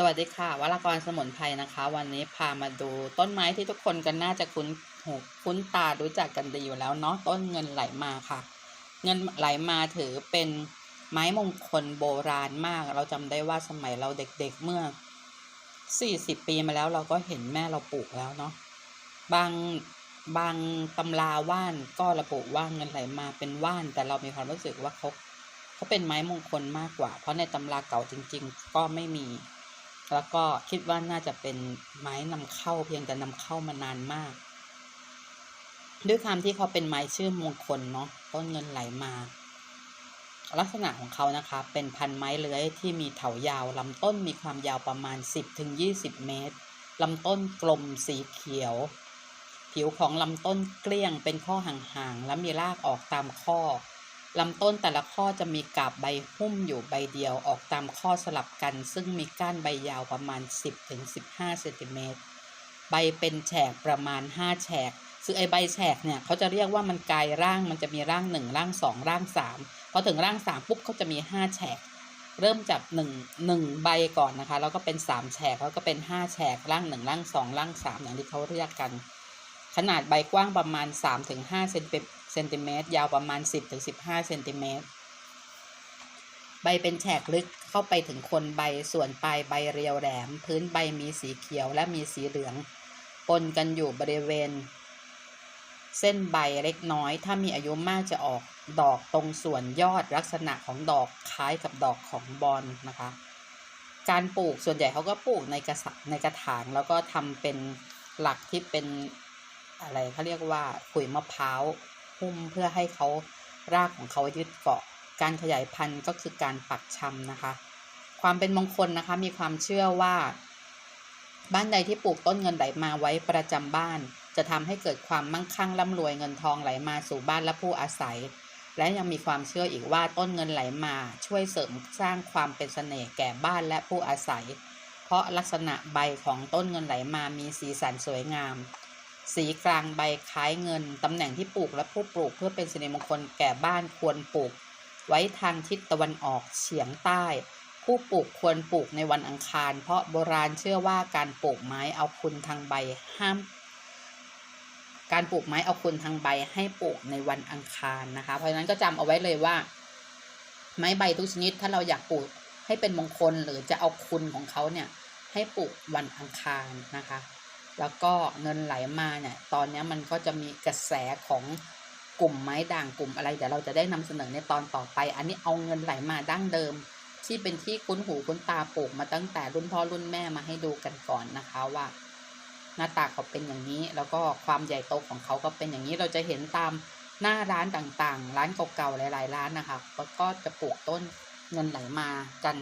สวัสดีค่ะวรากรสมุนไพรนะคะ วันนี้พามาดูต้นไม้ที่ทุกคนก็น่าจะคุ้นหูคุ้นตารู้จักกันดีอยู่แล้วเนาะต้นเงินไหลมาค่ะ เงินไหลมาถือเป็นไม้มงคลโบราณมาก เราจำได้ว่าสมัยเราเด็กๆเมื่อ 40 ปีมาแล้วเราก็เห็นแม่เราปลูกแล้วเนาะบางบางตำราว่านก็ระบุว่าเงินไหลมาเป็นว่าน แต่เรามีความรู้สึกว่าเขาเขาเป็นไม้มงคลมากกว่า เพราะในตำราเก่าจริง ๆ ก็ไม่มี แล้วก็คิดว่าน่าจะเป็นไม้นำเข้าเพียงแต่นำเข้ามานานมาก ด้วยความที่เขาเป็นไม้ชื่อมงคลเนาะต้นเงินไหลมา ลักษณะของเขานะคะ เป็นพันไม้เลื้อยที่มีเถายาวลำต้นมีความยาวประมาณ 10-20 เมตรลำต้นกลมสีเขียว ผิวของลำต้นเกลี้ยงเป็นข้อห่างๆและมีรากออกตามข้อ ลำต้นแต่ละข้อจะมีกาบใบหุ้มอยู่ใบเดียวออกตามข้อสลับกัน ซึ่งมีก้านใบยาวประมาณ 10-15เซนติเมตรใบเป็นแฉกประมาณ 5 แฉกซึ่งไอใบแฉกเนี่ยเขาจะเรียกว่ามันกลายร่างมันจะมีร่าง 1 ร่าง 2 ร่าง 3 พอถึงร่าง 3 ปุ๊บเขาจะมี 5 แฉก เริ่มจาก1 1ใบก่อนนะคะ แล้วก็เป็น 3 แฉกแล้วก็เป็น 5 แฉกร่าง 1 ร่าง 2 ร่าง 3 อย่างที่เขาเรียกกัน ขนาดใบกว้างประมาณ 3-5เซนติ เซนติเมตรยาวประมาณ 10-15เซนติเมตรใบเป็นแฉกลึกเข้าไปถึงคนใบส่วนปลายใบเรียวแหลม พื้นใบมีสีเขียวและมีสีเหลือง ปนกันอยู่บริเวณ เส้นใบเล็กน้อย ถ้ามีอายุมากจะออกดอกตรงส่วนยอดลักษณะของดอกคล้ายกับดอกของบอลนะคะ การปลูกส่วนใหญ่เขาก็ปลูกในกระสะในกระถางแล้วก็ทำเป็นหลักที่เป็นอะไรเขาเรียกว่าขุยมะพร้าว หุ้มเพื่อให้เขารากของเขายึดเกาะ การขยายพันธุ์ก็คือการปักชำนะคะ ความเป็นมงคลนะคะมีความเชื่อว่า บ้านใดที่ปลูกต้นเงินไหลมาไว้ประจำบ้าน จะทำให้เกิดความมั่งคั่งร่ำรวยเงินทองไหลมาสู่บ้านและผู้อาศัย และยังมีความเชื่ออีกว่าต้นเงินไหลมาช่วยเสริมสร้างความเป็นเสน่ห์แก่บ้านและผู้อาศัย เพราะลักษณะใบของต้นเงินไหลมามีสีสันสวยงาม สีกลางใบคล้ายเงิน ตำแหน่งที่ปลูกและผู้ปลูกเพื่อเป็นสิริมงคลแก่บ้านควรปลูก ไว้ทางทิศตะวันออกเฉียงใต้ ผู้ปลูกควรปลูกในวันอังคาร เพราะโบราณเชื่อว่าการปลูกไม้เอาคุณทางใบห้าม การปลูกไม้เอาคุณทางใบให้ปลูกในวันอังคารนะคะ เพราะฉะนั้นก็จำเอาไว้เลยว่า ไม้ใบทุกชนิดถ้าเราอยากปลูกให้เป็นมงคลหรือจะเอาคุณของเขาเนี่ยให้ปลูกวันอังคารนะคะ แล้วก็เงินไหลมาเนี่ย ตอนนี้มันก็จะมีกระแสของกลุ่มไม้ด่างกลุ่มอะไรเดี๋ยวเราจะได้นำเสนอในตอนต่อไป อันนี้เอาเงินไหลมาดั้งเดิม ที่เป็นที่คุ้นหูคุ้นตาปลูกมาตั้งแต่รุ่นพ่อรุ่นแม่มาให้ดูกันก่อนนะคะว่า หน้าตาเขาเป็นอย่างนี้ แล้วก็ความใหญ่โตของเขาก็เป็นอย่างนี้เราจะเห็นตามหน้าร้านต่างๆ ร้านเก่าๆหลายๆร้านนะคะแล้วก็จะปลูกต้นเงินไหลมากัน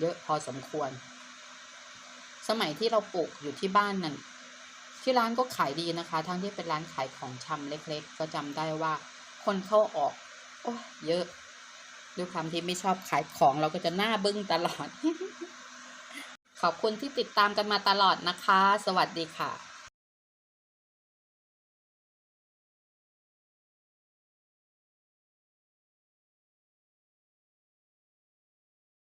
เยอะพอสมควร สมัยที่เราปลูกอยู่ที่บ้านนั่น ที่ร้านก็ขายดีนะคะ ทั้งที่เป็นร้านขายของชำเล็ก ๆ ก็จำได้ว่า คนเข้าออก โอ้เยอะด้วยความที่ไม่ชอบขายของเราก็จะหน้าบึ้งตลอด ขอบคุณที่ติดตามกันมาตลอดนะคะ สวัสดีค่ะ